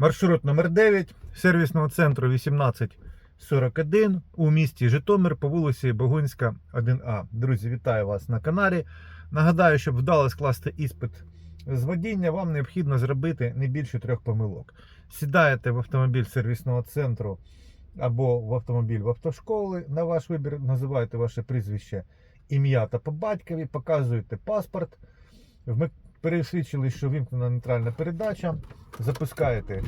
Маршрут номер 9 сервісного центру 1841 у місті Житомир по вулиці Богунська, 1А. Друзі, вітаю вас на каналі. Нагадаю, щоб вдало скласти іспит з водіння, вам необхідно зробити не більше трьох помилок. Сідаєте в автомобіль сервісного центру або в автомобіль в автошколи. На ваш вибір називаєте ваше прізвище, ім'я та по батькові, показуєте паспорт. Пересвідчили, що вимкнена нейтральна передача. Запускаєте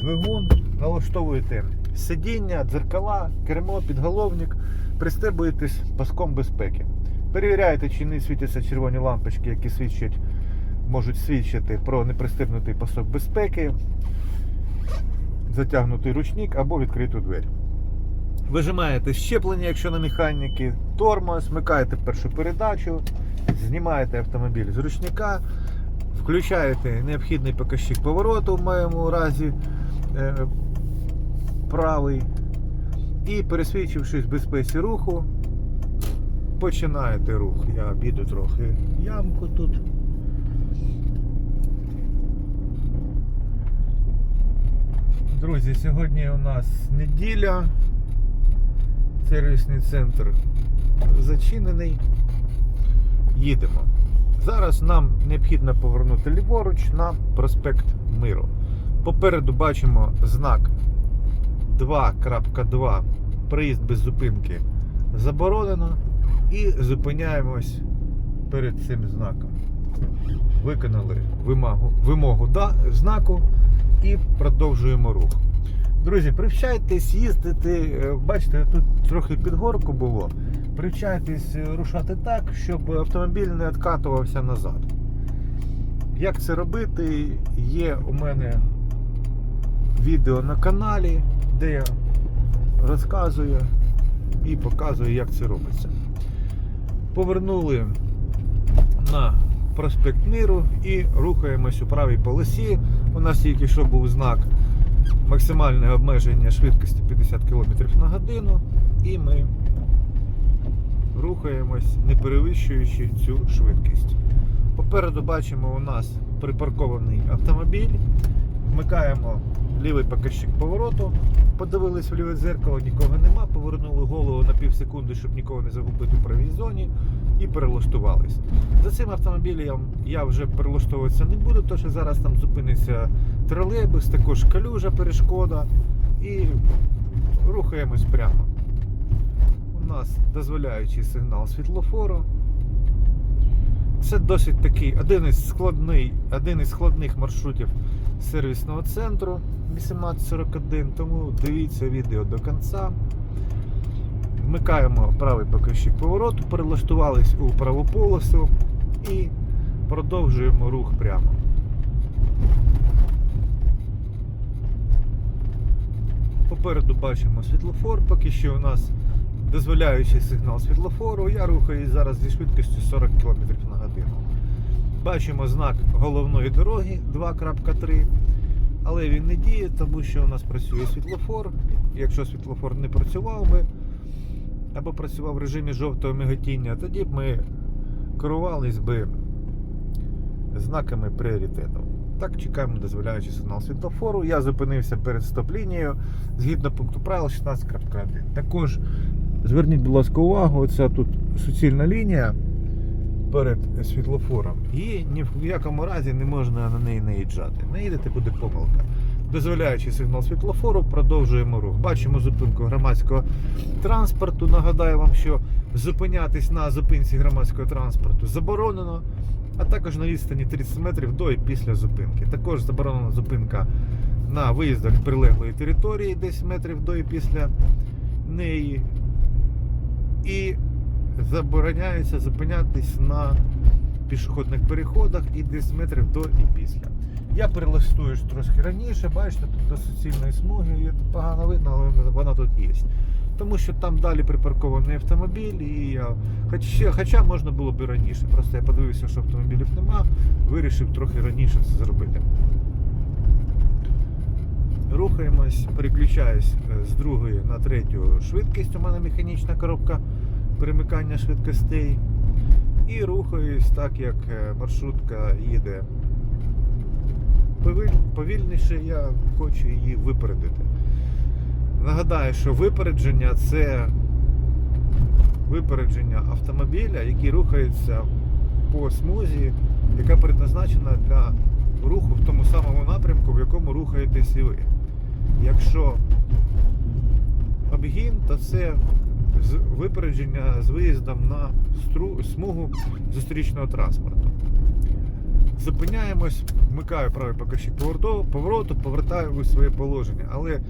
двигун, налаштовуєте сидіння, дзеркала, кермо, підголовник, пристебуєтесь паском безпеки. Перевіряєте, чи не світяться червоні лампочки, які свідчать, можуть свідчити про непристебнутий пасок безпеки, затягнутий ручник або відкриту двері. Вижимаєте щеплення, якщо на механіки, тормоз, вмикаєте першу передачу, знімаєте автомобіль з ручника, включаєте необхідний показчик повороту в моєму разі е, правий. І пересвідчившись в безпеці руху, починаєте рух. Я обіду трохи ямку тут. Друзі, сьогодні у нас неділя. Сервісний центр зачинений. Їдемо. Зараз нам необхідно повернути ліворуч на проспект Миру. Попереду бачимо знак 2.2. Приїзд без зупинки заборонено. І зупиняємось перед цим знаком. Виконали вимогу, вимогу да, знаку і продовжуємо рух. Друзі, привчайтесь їздити. е, Бачите, тут трохи підгорку було. Привчайтесь е, рушати так, щоб автомобіль не відкатувався назад. Як це робити? Є у мене відео на каналі, де я розказую і показую, як це робиться. Повернули на проспект Миру і рухаємось у правій полосі. У нас тільки що був знак максимальне обмеження швидкості 50 км на годину, і ми рухаємось, не перевищуючи цю швидкість. Попереду бачимо у нас припаркований автомобіль. Вмикаємо лівий показчик повороту, подивились в ліве дзеркало, нікого нема, повернули голову на пів секунди, щоб нікого не загубити в правій зоні, і перелаштувались. За цим автомобілем я вже перелаштовуватися не буду, тому що зараз там зупиниться тролейбус, також калюжа, перешкода. І рухаємось прямо. Нас дозволяючий сигнал світлофору. Це досить такий один із складний, один із складних маршрутів сервісного центру 1841, тому дивіться відео до кінця. Вмикаємо правий покажчик повороту, перелаштувались у праву полосу і продовжуємо рух прямо. Попереду бачимо світлофор, поки що у нас дозволяючий сигнал світлофору. Я рухаюсь зараз зі швидкістю 40 км на годину. Бачимо знак головної дороги 2.3, але він не діє, тому що у нас працює світлофор. Якщо світлофор не працював би або працював в режимі жовтого миготіння, тоді б ми керувались би знаками пріоритету. Так, чекаємо дозволяючий сигнал світлофору. Я зупинився перед стоп-лінією згідно пункту правил 16.1. Також зверніть, будь ласка, увагу, оця тут суцільна лінія перед світлофором. І ні в якому разі не можна на неї наїжджати. Наїдете буде помилка. Дозволяючи сигнал світлофору, продовжуємо рух. Бачимо зупинку громадського транспорту. Нагадаю вам, що зупинятись на зупинці громадського транспорту заборонено, а також на відстані 30 метрів до і після зупинки. Також заборонена зупинка на виїздах прилеглої території 10 метрів до і після неї. І забороняється зупинятись на пішохідних переходах і 10 метрів до і після. Я перелаштуюсь трошки раніше, бачите, тут до суцільної смуги, її погано видно, але вона тут є. Тому що там далі припаркований автомобіль, і я, хоча, хоча можна було б і раніше. Просто я подивився, що автомобілів нема, вирішив трохи раніше це зробити. Рухаємось, переключаюсь е, з другої на третю швидкість. У мене механічна коробка перемикання швидкостей. І рухаюсь так, як е, маршрутка їде повільніше, я хочу її випередити. Нагадаю, що випередження це випередження автомобіля, який рухається по смузі, яка предназначена для руху в тому самому напрямку, в якому рухаєтесь і ви. Якщо обгін, то це випередження з виїздом на стру, смугу зустрічного транспорту. Зупиняємось, вмикаю правий покажчик повороту, повертаю у своє положення. Але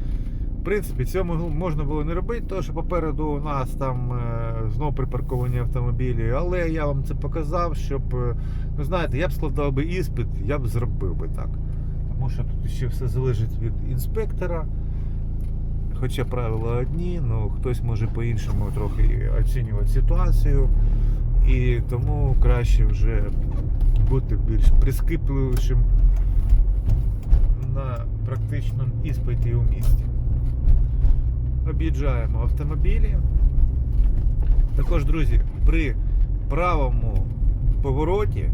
в принципі цьому можна було не робити, тому що попереду у нас там е, знов припарковані автомобілі. Але я вам це показав, щоб е, ну знаєте, я б складав би іспит, я б зробив би так. Ще все залежить від інспектора. Хоча правила одні, ну хтось може по-іншому трохи оцінювати ситуацію. І тому краще вже бути більш прискіпливішим на практичному іспиті у місті. Об'їжджаємо автомобілі. Також, друзі, при правому повороті,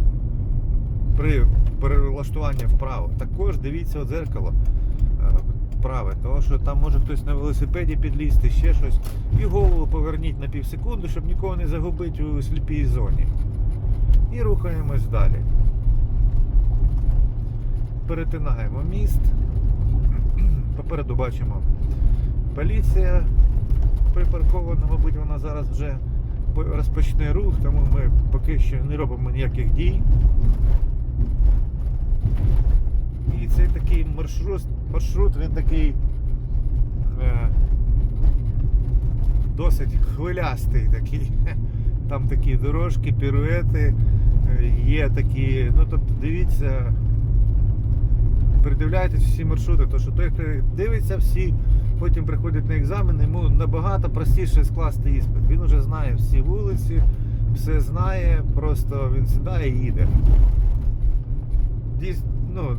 при перелаштуванні вправо, також дивіться у дзеркало е, праве, тому що там може хтось на велосипеді підлізти, ще щось. І голову поверніть на пів секунди, щоб нікого не загубити у сліпій зоні. І рухаємось далі. Перетинаємо міст. Попереду бачимо поліція припаркована, мабуть, вона зараз вже розпочне рух, тому ми поки що не робимо ніяких дій. І цей такий маршрут, маршрут він такий е, досить хвилястий такий. Там такі дорожки, піруети, е, є такі. Ну тобто дивіться, придивляйтесь всі маршрути, то що той, хто дивиться всі, потім приходить на екзамен, йому набагато простіше скласти іспит. Він вже знає всі вулиці, все знає, просто він сідає і їде. Дійс- ну,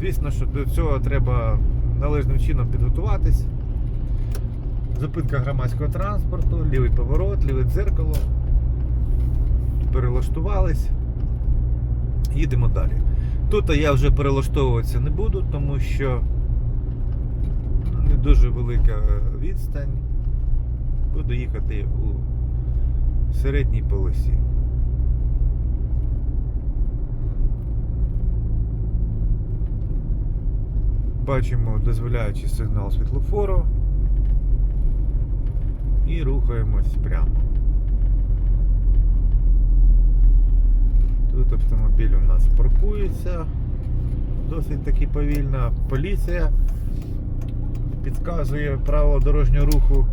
звісно, що до цього треба належним чином підготуватись. Зупинка громадського транспорту, лівий поворот, ліве дзеркало. Перелаштувались. Їдемо далі. Тут я вже перелаштовуватися не буду, тому що не дуже велика відстань. Буду їхати у середній полосі. Бачимо дозволяючий сигнал світлофору і рухаємось прямо. Тут автомобіль у нас паркується досить таки повільно. Поліція підказує правила дорожнього руху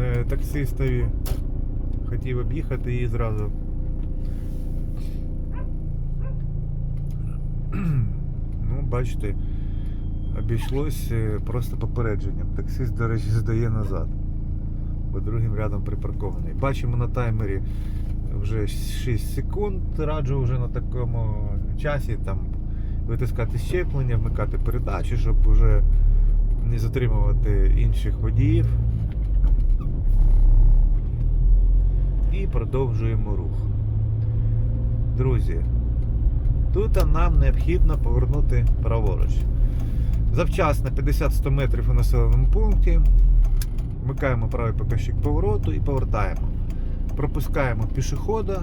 е, таксистові. Хотів об'їхати її зразу. Ну, бачите, обійшлось е, просто попередженням. Таксист, до речі, здає назад. Бо другим рядом припаркований. Бачимо на таймері вже 6 секунд. Раджу вже на такому часі там витискати щеплення, вмикати передачі, щоб вже не затримувати інших водіїв. І продовжуємо рух. Друзі, тут нам необхідно повернути праворуч. Завчасно 50-100 метрів у населеному пункті. Вмикаємо правий показчик повороту і повертаємо. Пропускаємо пішохода,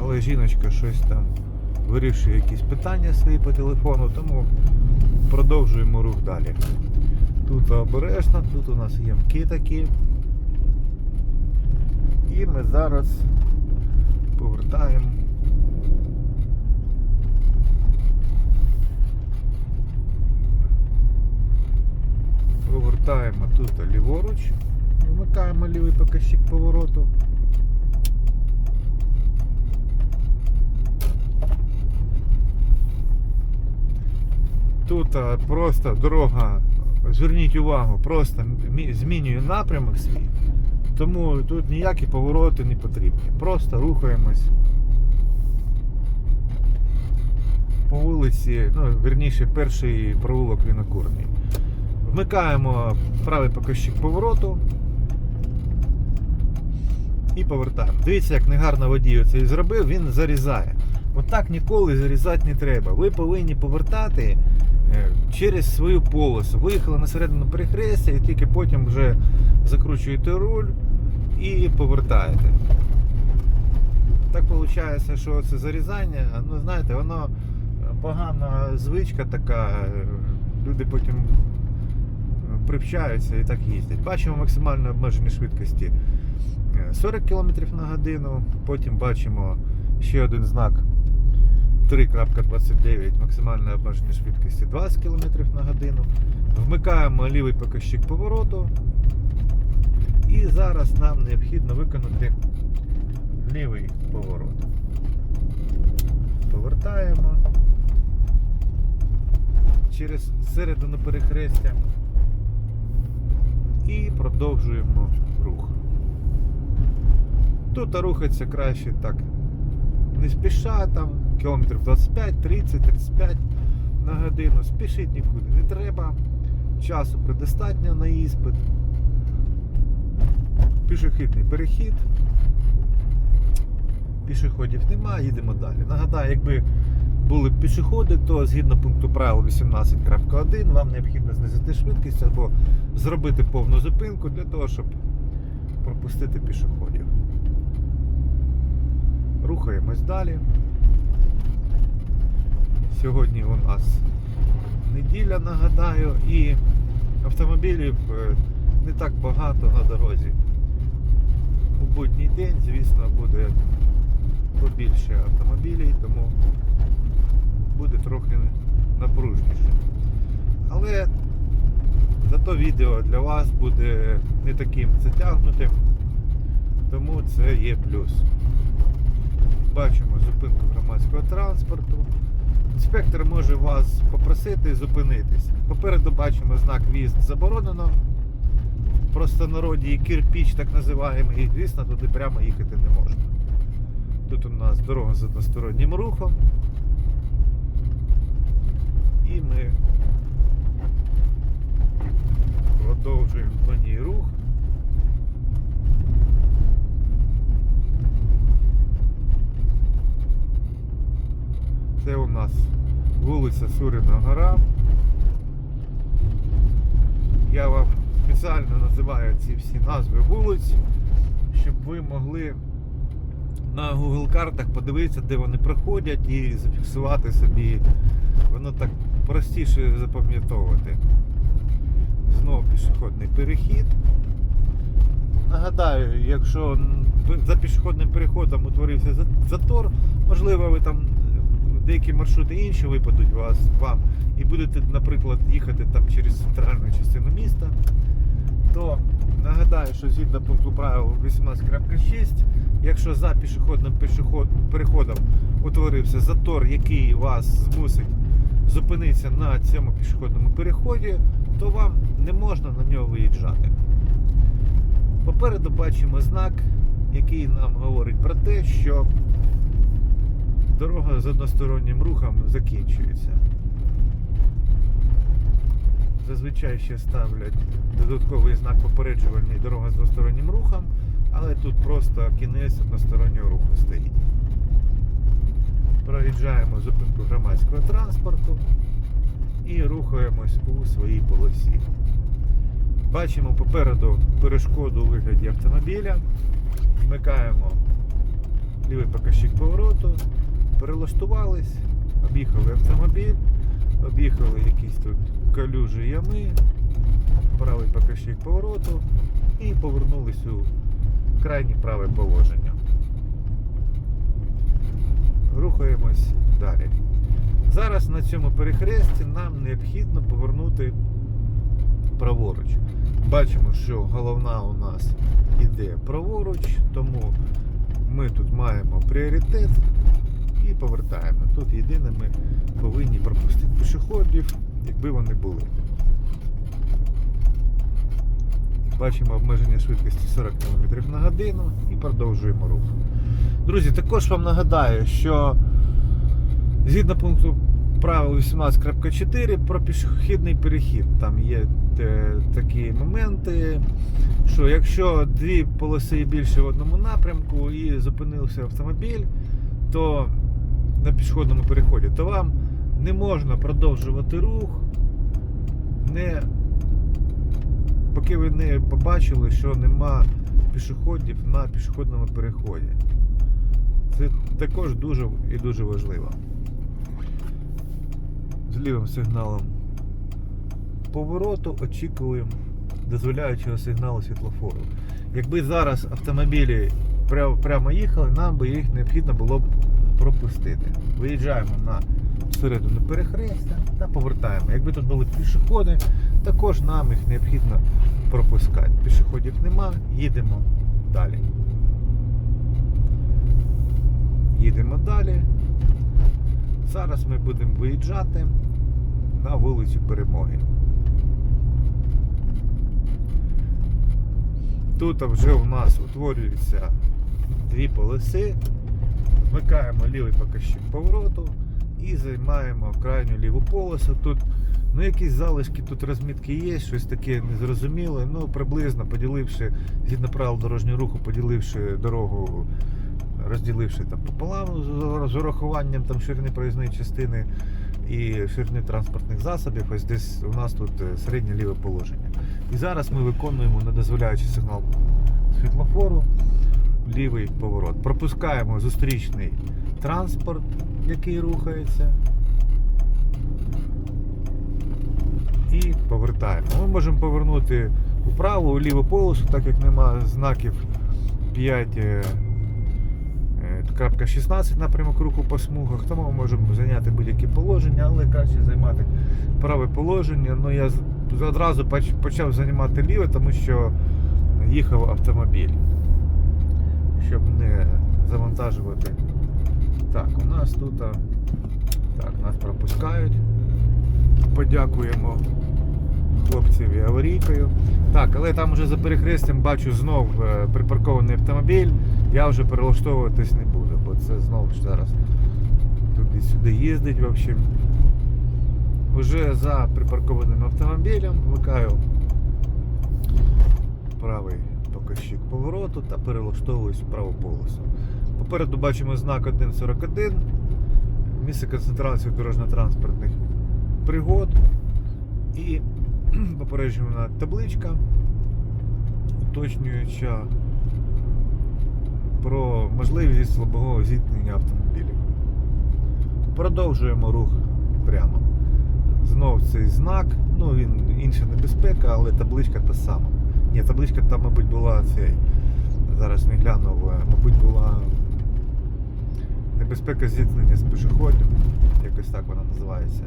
але жіночка щось там вирішує якісь питання свої по телефону, тому продовжуємо рух далі. Тут обережно, тут у нас ямки такі. І ми зараз повертаємо. Повертаємо тут ліворуч, вмикаємо лівий показчик повороту. Тут просто дорога, зверніть увагу, просто змінює напрямок свій. Тому тут ніякі повороти не потрібні. Просто рухаємось по вулиці, ну, верніше, перший провулок Вінокурний. Вмикаємо правий показчик повороту і повертаємо. Дивіться, як негарно водій це зробив, він зарізає. Отак ніколи зарізати не треба. Ви повинні повертати е, через свою полосу. Виїхали на середину перехрестя і тільки потім вже закручуєте руль і повертаєте. Так виходить, що це зарізання, ну знаєте, воно е, погана звичка така. е, Люди потім привчаються і так їздять. Бачимо максимальне обмеження швидкості е, 40 км на годину. Потім бачимо ще один знак 3.29 максимальне обмеження швидкості 20 км на годину. Вмикаємо лівий показчик повороту. І зараз нам необхідно виконати лівий поворот. Повертаємо через середину перехрестя і продовжуємо рух. Тут рухатися краще так не спіша, там кілометрів 25, 30, 35 на годину. Спішити нікуди не треба. Часу предостатньо на іспит. Пішохідний перехід. Пішоходів немає, їдемо далі. Нагадаю, якби були пішоходи, то згідно пункту правил 18.1 вам необхідно знизити швидкість або зробити повну зупинку для того, щоб пропустити пішоходів. Рухаємось далі. Сьогодні у нас неділя, нагадаю, і автомобілів е, не так багато на дорозі. У будній день, звісно, буде побільше автомобілів, тому буде трохи напружніше. Але зато відео для вас буде не таким затягнутим, тому це є плюс. Бачимо зупинку громадського транспорту. Інспектор може вас попросити зупинитись. Попереду бачимо знак в'їзд заборонено. В простонароді кирпіч так називаємо, і звісно туди прямо їхати не можна. Тут у нас дорога з одностороннім рухом. І ми продовжуємо по ній рух. Це у нас вулиця Сурина Гора. Я вам спеціально називаю ці всі назви вулиць, щоб ви могли на Google картах подивитися, де вони проходять і зафіксувати собі. Воно так простіше запам'ятовувати. Знову пішохідний перехід. Нагадаю, якщо за пішохідним переходом утворився затор, можливо, ви там е, деякі маршрути інші випадуть вас, вам, і будете, наприклад, їхати там через центральну частину міста, то нагадаю, що згідно пункту правил 18.6, якщо за пішохідним переходом утворився затор, який вас змусить зупинитися на цьому пішохідному переході, то вам не можна на нього виїжджати. Попереду бачимо знак, який нам говорить про те, що дорога з одностороннім рухом закінчується. Зазвичай ще ставлять додатковий знак попереджувальний дорога з двостороннім рухом, але тут просто кінець одностороннього руху стоїть. Проїжджаємо зупинку громадського транспорту і рухаємось у своїй полосі. Бачимо попереду перешкоду у вигляді автомобіля. Вмикаємо лівий показчик повороту, перелаштувались, об'їхали автомобіль, об'їхали якісь тут калюжі ями, правий показчик повороту і повернулись у крайнє праве положення. Рухаємось далі. Зараз на цьому перехресті нам необхідно повернути праворуч. Бачимо, що головна у нас іде праворуч, тому ми тут маємо пріоритет і повертаємо. Тут єдине ми повинні пропустити пішоходів, якби вони були. Бачимо обмеження швидкості 40 км на годину і продовжуємо рух. Друзі, також вам нагадаю, що згідно пункту правил 18.4 про пішохідний перехід, там є е, такі моменти, що якщо дві полоси і більше в одному напрямку і зупинився автомобіль, то на пішохідному переході, то вам не можна продовжувати рух, не, поки ви не побачили, що нема пішоходів на пішохідному переході. Це також дуже і дуже важливо. З лівим сигналом повороту очікуємо дозволяючого сигналу світлофору. Якби зараз автомобілі прямо їхали, нам би їх необхідно було б пропустити. Виїжджаємо на середину перехрестя та повертаємо. Якби тут були пішоходи, також нам їх необхідно пропускати. Пішоходів нема, їдемо далі. Їдемо далі. Зараз ми будемо виїжджати на вулицю Перемоги. Тут вже у нас утворюються дві полоси. Вмикаємо лівий показчик повороту і займаємо крайню ліву полосу. Тут ну, якісь залишки тут розмітки є, щось таке незрозуміле. Ну, приблизно поділивши, згідно правил дорожнього руху, поділивши дорогу, розділивши там пополам з- урахуванням там ширини проїзної частини і ширини транспортних засобів, ось десь у нас тут е, середнє ліве положення. І зараз ми виконуємо недозволяючий сигнал світлофору, лівий поворот. Пропускаємо зустрічний транспорт, який рухається. І повертаємо. Ми можемо повернути вправо, у ліву полосу, так як нема знаків 5. е, е, Крапка 16 напрямок руху по смугах, тому ми можемо зайняти будь-які положення, але краще займати праве положення. Ну я одразу почав займати ліве, тому що їхав автомобіль, щоб не завантажувати. Так, у нас тут так, нас пропускають. Подякуємо хлопцеві аварійкою. Так, але там вже за перехрестям бачу знов е, припаркований автомобіль. Я вже перелаштовуватись не буду, бо це знов ж зараз туди-сюди їздить. В общем, Уже за припаркованим автомобілем вмикаю правий показчик повороту та перелаштовуюсь у праву полосу. Попереду бачимо знак 1.41, місце концентрації дорожньо-транспортних пригод і попереджувана табличка, уточнююча про можливість слабого зіткнення автомобілів. Продовжуємо рух прямо. Знов цей знак, ну він інша небезпека, але табличка та сама. Ні, табличка там, мабуть, була цей. Зараз не глянув, мабуть, була небезпека зіткнення з пішоходом. Якось так вона називається.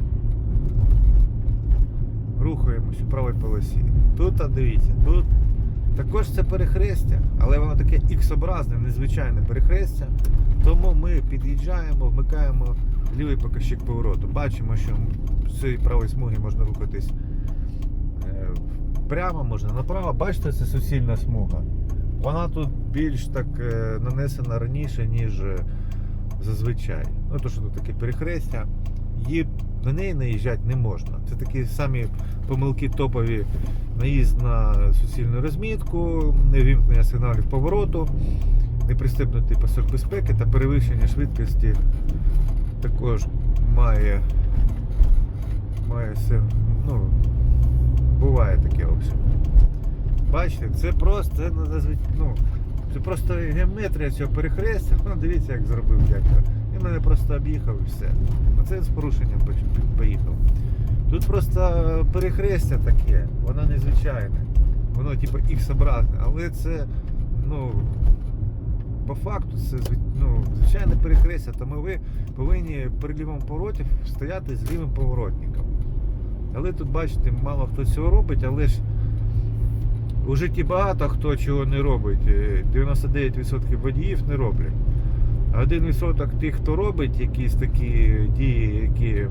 Рухаємось у правій полосі. Тут, а дивіться, тут також це перехрестя, але воно таке ікс-образне, незвичайне перехрестя. Тому ми під'їжджаємо, вмикаємо лівий показчик повороту. Бачимо, що з цієї правої смуги можна рухатись е, прямо, можна направо. Бачите, це суцільна смуга. Вона тут більш так е, нанесена раніше, ніж е, зазвичай. Ну, то, що тут таке перехрестя, її, на неї наїжджати не можна. Це такі самі помилки топові. Наїзд на суцільну розмітку, невімкнення сигналів повороту, непристебнутий пасок безпеки та перевищення швидкості також має має все, ну, буває таке в общем. Бачите, це просто, це, ну, це просто геометрія цього перехрестя. Ну, дивіться, як зробив дядько. Він мене просто об'їхав і все. Оце з порушенням поїхав. Тут просто перехрестя таке, воно незвичайне. Воно типу ікс-образне, але це, ну, по факту це ну, звичайне перехрестя, тому ви повинні при лівому повороті стояти з лівим поворотником. Але тут, бачите, мало хто цього робить, але ж у житті багато хто чого не робить. Е, 99% водіїв не роблять. А 1% тих, хто робить якісь такі дії, які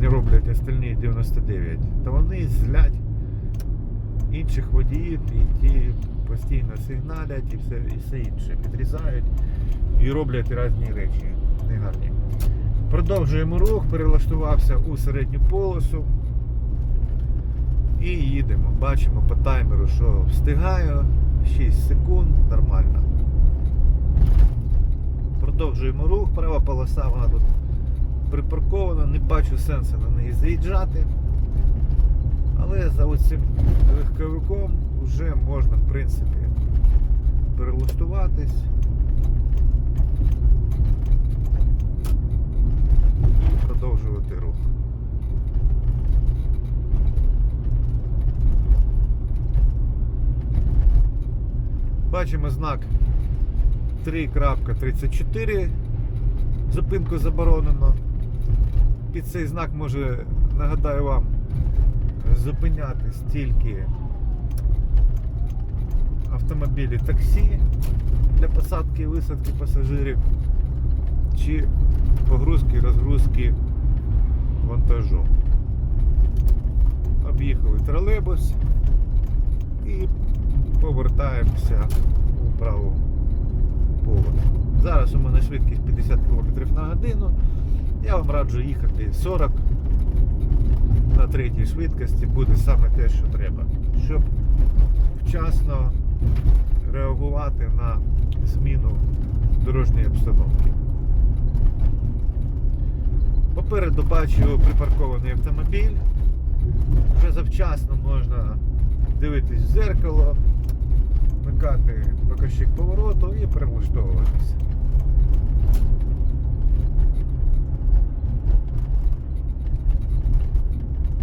не роблять остальні 99, то вони злять інших водіїв і ті постійно сигналять і все, і все інше. Підрізають і роблять різні речі негарні. Продовжуємо рух, перелаштувався у середню полосу. І їдемо. Бачимо по таймеру, що встигаю. 6 секунд, нормально. Продовжуємо рух, права полоса, вона тут припаркована, не бачу сенсу на неї заїжджати. Але за оцим легковиком вже можна, в принципі, перелаштуватись. Продовжувати рух. Бачимо знак 3.34. Зупинку заборонено. Під цей знак може, нагадаю вам, зупинятись тільки автомобілі таксі для посадки і висадки пасажирів чи погрузки розгрузки вантажу. Об'їхали тролейбус і повертаємося у праву поле. Зараз у мене швидкість 50 км на годину. Я вам раджу їхати 40 на третій швидкості буде саме те, що треба, щоб вчасно реагувати на зміну дорожньої обстановки. Попереду бачу припаркований автомобіль. Вже завчасно можна дивитись в зеркало, вмикати показчик повороту і перелаштовуватися.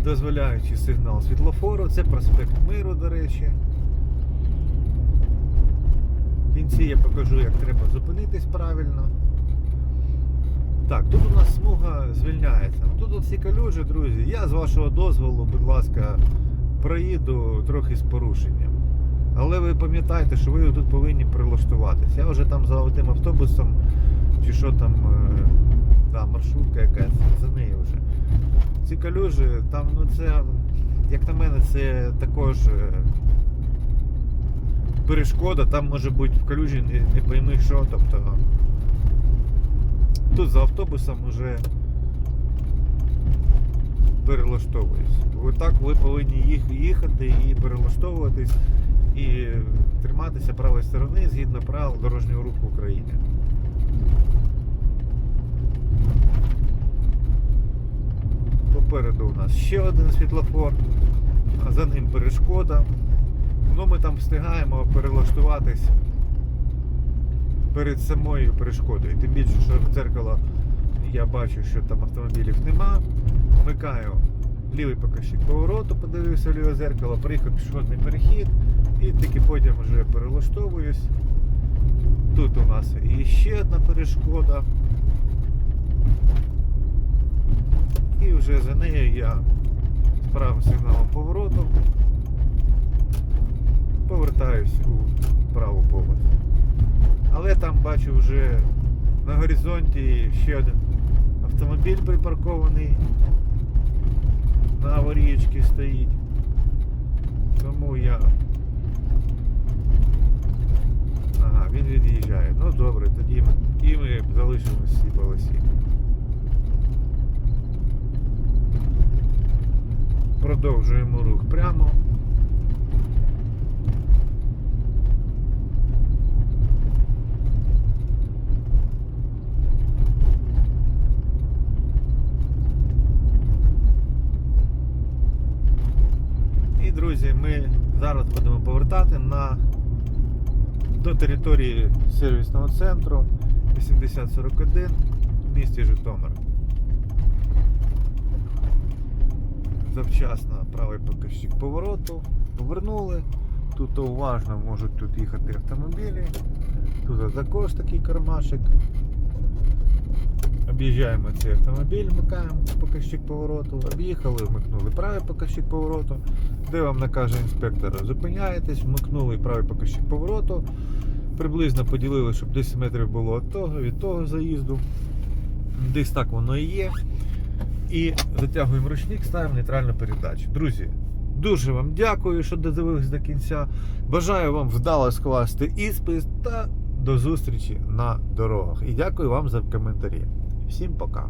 Дозволяючий сигнал світлофору, це проспект Миру, до речі. В кінці я покажу, як треба зупинитись правильно. Так, тут у нас смуга звільняється. Ну, Тут всі калюжі, друзі. Я з вашого дозволу, будь ласка, проїду трохи з порушенням. Але ви пам'ятайте, що ви тут повинні прилаштуватись. Я вже там за тим автобусом, чи що там, е, да, маршрутка якась, за нею вже. Ці калюжі, там, ну це, як на мене, це також е, перешкода, там може бути в калюжі не, не пойми що, тобто. Тут за автобусом вже перелаштовуюсь. Отак ви повинні їх їхати і перелаштовуватись і триматися правої сторони згідно правил дорожнього руху України. Попереду у нас ще один світлофор, а за ним перешкода. Ну ми там встигаємо перелаштуватись перед самою перешкодою. Тим більше, що дзеркало я бачу, що там автомобілів нема. Вмикаю лівий показчик повороту, подивився в ліве зеркало, приїхав пішохідний перехід і тільки потім вже перелаштовуюсь. Тут у нас і ще одна перешкода. І вже за нею я з правим сигналом повороту повертаюсь у праву полосу. Але там бачу вже на горизонті ще один автомобіль припаркований на аварієчці стоїть. Тому я. Ага, він від'їжджає. Ну добре, тоді ми, і ми залишимося в цій полосі. Продовжуємо рух прямо. І, друзі, ми зараз будемо повертати на до території сервісного центру 8041 в місті Житомир. Завчасно правий показчик повороту. Повернули. Тут уважно можуть тут їхати автомобілі. Тут також такий кармашик. Об'їжджаємо цей автомобіль, вмикаємо показчик повороту, об'їхали, вмикнули правий показчик повороту, де вам накаже інспектор, зупиняєтесь, вмикнули правий показчик повороту, приблизно поділили, щоб 10 метрів було від того, від того заїзду. Десь так воно і є. І затягуємо ручник, ставимо нейтральну передачу. Друзі, дуже вам дякую, що додивились до кінця. Бажаю вам вдало скласти іспит та до зустрічі на дорогах. І дякую вам за коментарі. Всім пока.